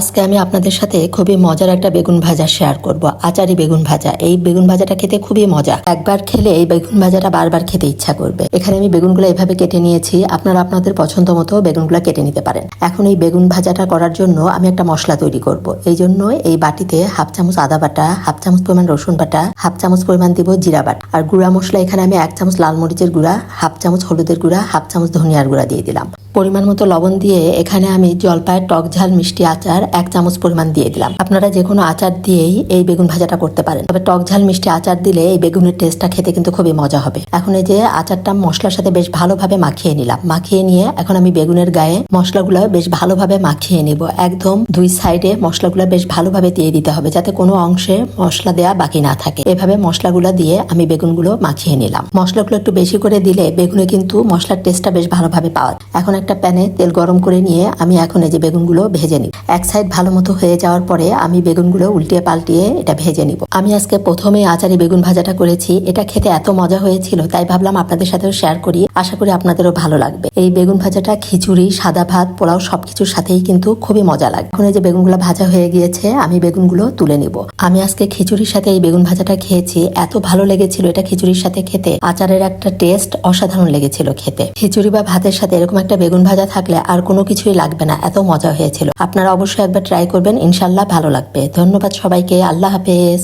আজকে আমি আপনাদের সাথে খুবই মজার একটা বেগুন ভাজা শেয়ার করব, আচারি বেগুন ভাজা। এই বেগুন ভাজাটা খেতে খুবই মজা। একবার খেলে এই বেগুন ভাজাটা বারবার খেতে ইচ্ছা করবে। এখানে আমি বেগুনগুলো এভাবে কেটে নিয়েছি, আপনারা আপনাদের পছন্দ মতো বেগুনগুলো কেটে নিতে পারেন। এখন এই বেগুন ভাজাটা করার জন্য আমি একটা মশলা তৈরি করব। এই জন্য এই বাটিতে হাফ চামচ আদা বাটা, হাফ চামচ পরিমাণ রসুন বাটা, হাফ চামচ পরিমাণ দিব জিরা বাটা। আর গুঁড়া মশলা এখানে আমি এক চামচ লাল মরিচের গুঁড়া, হাফ চামচ হলুদের গুঁড়া, হাফ চামচ ধনিয়ার গুঁড়া দিয়ে দিলাম। পরিমাণ মতো লবণ দিয়ে এখানে আমি জলপাইয়ের টক ঝাল মিষ্টি আচার এক চামচ পরিমাণ দিয়ে দিলাম। আপনারা যে কোনো আচার দিয়েই এই বেগুন ভাজাটা করতে পারেন। তবে টক ঝাল মিষ্টি আচার দিলে এই বেগুনের টেস্টটা খেতে কিন্তু খুবই মজা হবে। এখন এই যে আচারটা মশলার সাথে বেশ ভালোভাবে মাখিয়ে নিলাম। মাখিয়ে নিয়ে এখন আমি বেগুনের গায়ে মশলাগুলো বেশ ভালোভাবে মাখিয়ে নিব। একদম দুই সাইডে মশলাগুলো বেশ ভালোভাবে দিয়ে দিতে হবে যাতে কোনো অংশে মশলা দেওয়া বাকি না থাকে। এভাবে মশলাগুলো দিয়ে আমি বেগুনগুলো মাখিয়ে নিলাম। মশলাগুলো একটু বেশি করে দিলে বেগুনে কিন্তু মশলার টেস্টটা বেশ ভালোভাবে পাওয়া এখন একটা প্যানে তেল গরম করে নিয়ে আমি এখন এই যে বেগুনগুলো ভেজে নিই এক সাইড ভালো মতো হয়ে যাওয়ার পরে আমি বেগুনগুলো উল্টিয়ে পাল্টিয়ে এটা ভেজে নিব। আমি আজকে প্রথমে আচারি বেগুন ভাজাটা করেছি। এটা খেতে এত মজা হয়েছিল, তাই ভাবলাম আপনাদের সাথেও শেয়ার করি। আশা করি আপনাদেরও ভালো লাগবে। এই বেগুন ভাজাটা খিচুড়ি, সাদা ভাত, পোলাও সবকিছুর সাথেই কিন্তু খুবই মজা লাগে। এখন এই যে বেগুনগুলো ভাজা হয়ে গিয়েছে, আমি বেগুনগুলো তুলে নিব। আমি আজকে খিচুড়ির সাথে এই বেগুন ভাজাটা খেয়েছি। এত ভালো লেগেছিল এটা খিচুড়ির সাথে খেতে। আচারের একটা টেস্ট অসাধারণ লেগেছিল খেতে। খিচুড়ি বা ভাতের সাথে এরকম একটা বেগুন ভাজা থাকলে আর কোনো কিছুই লাগবে না, এত মজা হয়েছিল। আপনারা অবশ্যই একবার ট্রাই করবেন, ইনশাল্লাহ ভালো লাগবে। ধন্যবাদ সবাইকে, আল্লাহ হাফেজ।